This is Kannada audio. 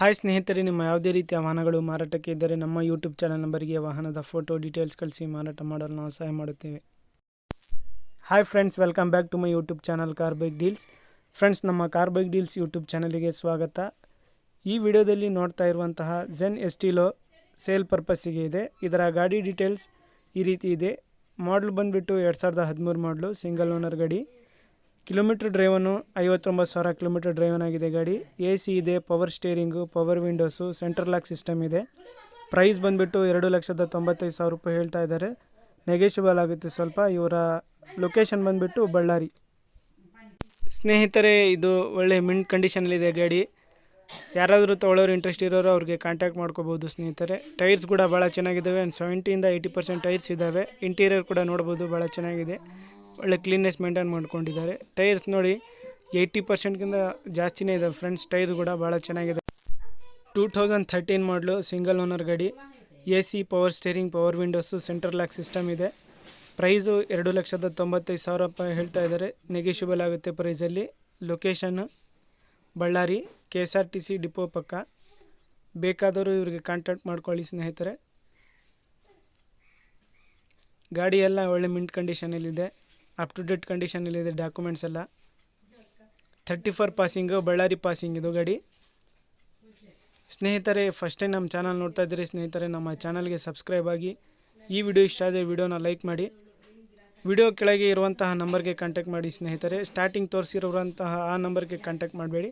ಹಾಯ್ ಸ್ನೇಹಿತರೆ, ನಿಮ್ಮ ಯಾವುದೇ ರೀತಿಯ ವಾಹನಗಳು, ಮಾರಾಟಕ್ಕೆ ಇದ್ದರೆ ನಮ್ಮ ಯೂಟ್ಯೂಬ್ ಚಾನಲ್ ನಂಬರಿಗೆ ವಾಹನದ ಫೋಟೋ ಡೀಟೇಲ್ಸ್ ಕಳಿಸಿ, ಮಾರಾಟ ಮಾಡಲು ನಾವು ಸಹಾಯ ಮಾಡುತ್ತೇವೆ. Hi friends welcome back to my YouTube channel car bike deals friends ನಮ್ಮ ಕಾರ್ ಬೈಕ್ ಡೀಲ್ಸ್ ಯೂಟ್ಯೂಬ್ ಚಾನಲಿಗೆ ಸ್ವಾಗತ. ಈ ವಿಡಿಯೋದಲ್ಲಿ ನೋಡ್ತಾ ಇರುವಂತಹ ಜೆನ್ ಎಸ್ಟಿಲೋ ಸೇಲ್ ಪರ್ಪಸ್ಸಿಗೆ ಇದೆ. ಇದರ ಗಾಡಿ ಡೀಟೇಲ್ಸ್ ಈ ರೀತಿ ಇದೆ. ಮಾಡಲ್ ಬಂದುಬಿಟ್ಟು ಎರಡು ಸಾವಿರದ ಹದಿಮೂರು ಮಾಡಲು ಸಿಂಗಲ್ ಓನರ್ ಗಾಡಿ. ಕಿಲೋಮೀಟ್ರ್ ಡ್ರೈವನ್ನು ಐವತ್ತೊಂಬತ್ತು ಸಾವಿರ ಕಿಲೋಮೀಟ್ರ್ ಡ್ರೈವನ್ ಆಗಿದೆ ಗಾಡಿ. ಎ ಸಿ ಇದೆ, power steering, power windows, central lock system ಇದೆ. ಪ್ರೈಸ್ ಬಂದುಬಿಟ್ಟು ಎರಡು ಲಕ್ಷದ ತೊಂಬತ್ತೈದು ಸಾವಿರ ರೂಪಾಯಿ ಹೇಳ್ತಾ ಇದ್ದಾರೆ. ನೆಗೆಷಿಬಲ್ ಆಗುತ್ತೆ ಸ್ವಲ್ಪ, ಇವರ ಲೊಕೇಶನ್ ಬಂದುಬಿಟ್ಟು ಬಳ್ಳಾರಿ. ಸ್ನೇಹಿತರೆ, ಇದು ಒಳ್ಳೆ ಮಿಂಟ್ ಕಂಡೀಷನಲ್ಲಿದೆ ಗಾಡಿ. ಯಾರಾದರೂ ತೊಗೊಳ್ಳೋರು ಇಂಟ್ರೆಸ್ಟ್ ಇರೋರು ಅವ್ರಿಗೆ ಕಾಂಟ್ಯಾಕ್ಟ್ ಮಾಡ್ಕೋಬೋದು ಸ್ನೇಹಿತರೆ. ಟೈರ್ಸ್ ಕೂಡ ಭಾಳ ಚೆನ್ನಾಗಿದ್ದಾವೆ. ಆ್ಯಂಡ್ ಸೆವೆಂಟಿಯಿಂದ ಏಯ್ಟಿ ಪರ್ಸೆಂಟ್ ಟೈರ್ಸ್ ಇದ್ದಾವೆ. ಇಂಟೀರಿಯರ್ ಕೂಡ ನೋಡ್ಬೋದು, ಭಾಳ ಚೆನ್ನಾಗಿದೆ. ಒಳ್ಳೆ ಕ್ಲೀನ್ನೆಸ್ ಮೇಂಟೈನ್ ಮಾಡ್ಕೊಂಡಿದ್ದಾರೆ. ಟೈರ್ಸ್ ನೋಡಿ ಏಯ್ಟಿ ಪರ್ಸೆಂಟ್ಗಿಂತ ಜಾಸ್ತಿನೇ ಇದೆ ಫ್ರೆಂಡ್ಸ್ ಟೈರ್ ಕೂಡ ಭಾಳ ಚೆನ್ನಾಗಿದೆ. ಟೂ ತೌಸಂಡ್ ಥರ್ಟೀನ್ ಮಾಡಲು ಸಿಂಗಲ್ ಓನರ್ ಗಾಡಿ. A C power steering power windows central lock system ಇದೆ. ಪ್ರೈಸು ಎರಡು ಲಕ್ಷದ ತೊಂಬತ್ತೈದು ಸಾವಿರ ರೂಪಾಯಿ ಹೇಳ್ತಾ ಇದ್ದಾರೆ. ನೆಗೆಷಿಬಲ್ ಆಗುತ್ತೆ ಪ್ರೈಸಲ್ಲಿ location Ballari K S R T C depot ಪಕ್ಕ. ಬೇಕಾದವರು ಇವರಿಗೆ ಕಾಂಟ್ಯಾಕ್ಟ್ ಮಾಡ್ಕೊಳ್ಳಿ ಸ್ನೇಹಿತರೆ. ಗಾಡಿ ಎಲ್ಲ ಒಳ್ಳೆ ಮಿಂಟ್ ಕಂಡೀಷನಲ್ಲಿದೆ ಅಪ್ ಟು ಡೇಟ್ ಕಂಡೀಷನಲ್ಲಿದೆ ಡಾಕ್ಯುಮೆಂಟ್ಸ್ ಎಲ್ಲ. Thirty four passing Bellary passing ಇದು ಗಾಡಿ. ಸ್ನೇಹಿತರೆ ಫಸ್ಟ್ ಟೈಮ್ ನಮ್ಮ ಚಾನಲ್ ನೋಡ್ತಾ ಇದ್ದೀರಿ, ಸ್ನೇಹಿತರೆ, ನಮ್ಮ ಚಾನಲ್ಗೆ ಸಬ್ಸ್ಕ್ರೈಬ್ ಆಗಿ ಈ ವಿಡಿಯೋ ಇಷ್ಟ ಆದರೆ ವಿಡಿಯೋನ ಲೈಕ್ ಮಾಡಿ. ವಿಡಿಯೋ ಕೆಳಗೆ ಇರುವಂತಹ ನಂಬರ್ಗೆ ಕಾಂಟ್ಯಾಕ್ಟ್ ಮಾಡಿ ಸ್ನೇಹಿತರೆ. ಸ್ಟಾರ್ಟಿಂಗ್ ತೋರಿಸಿರುವಂತಹ ಆ ನಂಬರ್ಗೆ ಕಾಂಟ್ಯಾಕ್ಟ್ ಮಾಡಬೇಡಿ.